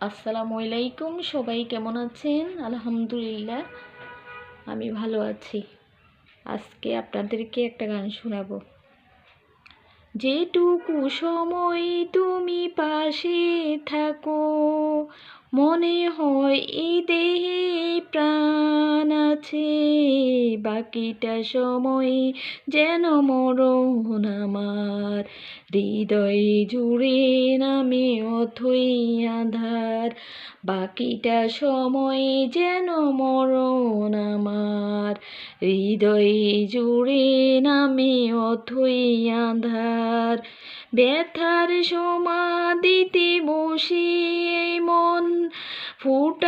আসসালামু আলাইকুম, সবাই কেমন আছেন? আলহামদুলিল্লাহ, আমি ভালো আছি। আজকে আপনাদেরকে একটা গান শোনাবো। যেটুকু সময় তুমি পাশে থাকো, মনে হয় এই দেহে প্রাণ আছে, বাকিটা সময় যেন মরণ আমার। হৃদয়ে জুড়ে নামে অথই আধার, বাকিটা সময় যেন মরণ আমার। হৃদয়ে জুড়ে নামে অথই আধার, ব্যথার সমাধিতে বসে মন ফুটায়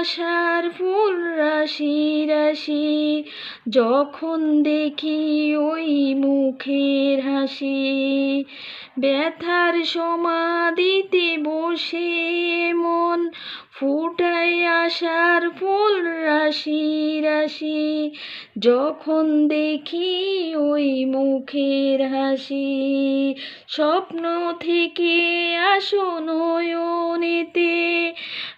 আশার ফুল রাশি রাশি, যখন দেখি ওই মুখের হাসি। ব্যথার সমাধিতে বসে মন ফুটায় আশার ফুল রাশি রাশি, যখন দেখি ওই মুখের হাসি। স্বপ্ন থেকে আসো নয়নেতে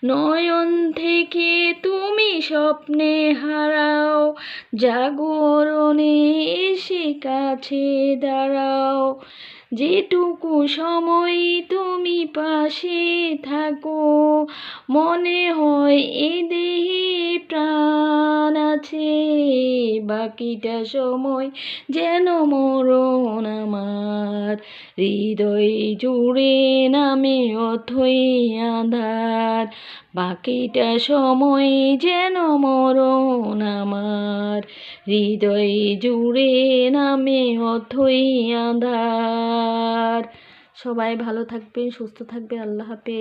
নয়ন থেকে তুমি স্বপ্নে হারাও, জাগরণে এসে কাছে দাঁড়াও। যেটুকু সময় তুমি পাশে থাকো, মনে হয় এ দেহে প্রাণ আছে। বাকিটা সময় যেন মরণ আমার। হৃদয় জুড়ে নামে অথই আধার। বাকিটা সময় যেন মরণ আমার। হৃদয় জুড়ে নামে অথই আধার। সবাই ভালো থাকবেন, সুস্থ থাকবেন, আল্লাহ হাফেজ।